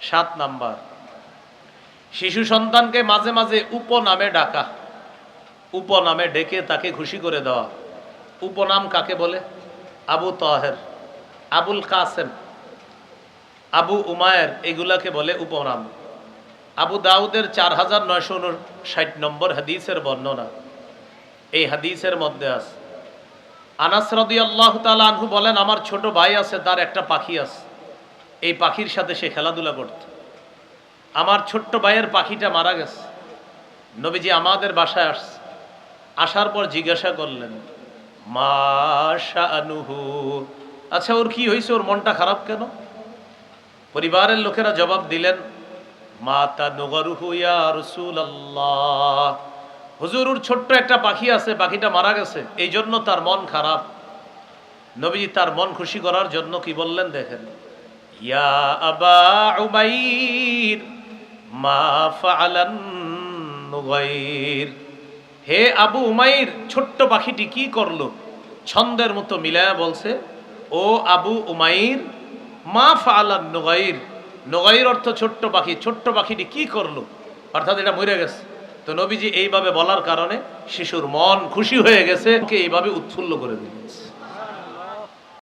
সাত নাম্বার। শিশু সন্তানকে মাঝে মাঝে উপনামে ডাকা, উপনামে ডেকে তাকে খুশি করে দেওয়া। উপনাম কাকে বলে? আবু তাহের, আবুল কাসেম, আবু উমায়ের এগুলাকে বলে উপনাম। আবু দাউদের চার হাজার নয়শো ষাট নম্বর হাদিসের বর্ণনা। এই হাদিসের মধ্যে আছে, আনাস আল্লাহ আনহু বলেন, আমার ছোট ভাই আছে, তার একটা পাখি আছে। এই পাখির সাথে সে খেলাধুলা করত। আমার ছোট্ট ভাইয়ের পাখিটা মারা গেছে। নবীজি আমাদের বাসায় আসছে। আসার পর জিজ্ঞাসা করলেন মাশা আনুহু আচ্ছা ওর কি হয়েছে? ওর মনটা খারাপ কেন? পরিবারের লোকেরা জবাব দিলেন মাতা নগরুহু ইয়া রাসূলুল্লাহ। হুজুর ওর ছোট্ট একটা পাখি আছে, পাখিটা মারা গেছে। এই জন্য তার মন খারাপ। নবীজি তার মন খুশি করার জন্য কি বললেন দেখেন ইয়া আবা উমাইর মা নুগাইর। হে আবু উমাইর, ছোট্ট পাখিটি কি করল? ছন্দের মতো মিলায়া বলছে, ও আবু উমাইর, মা ফাআলান নুগাইর। নুগাইর অর্থ ছোট্ট পাখি। ছোট্ট পাখিটি কি করল? অর্থাৎ এটা মরে গেছে। তো নবীজি এইভাবে বলার কারণে শিশুর মন খুশি হয়ে গেছে এইভাবে উৎফুল্ল করে দিয়েছে।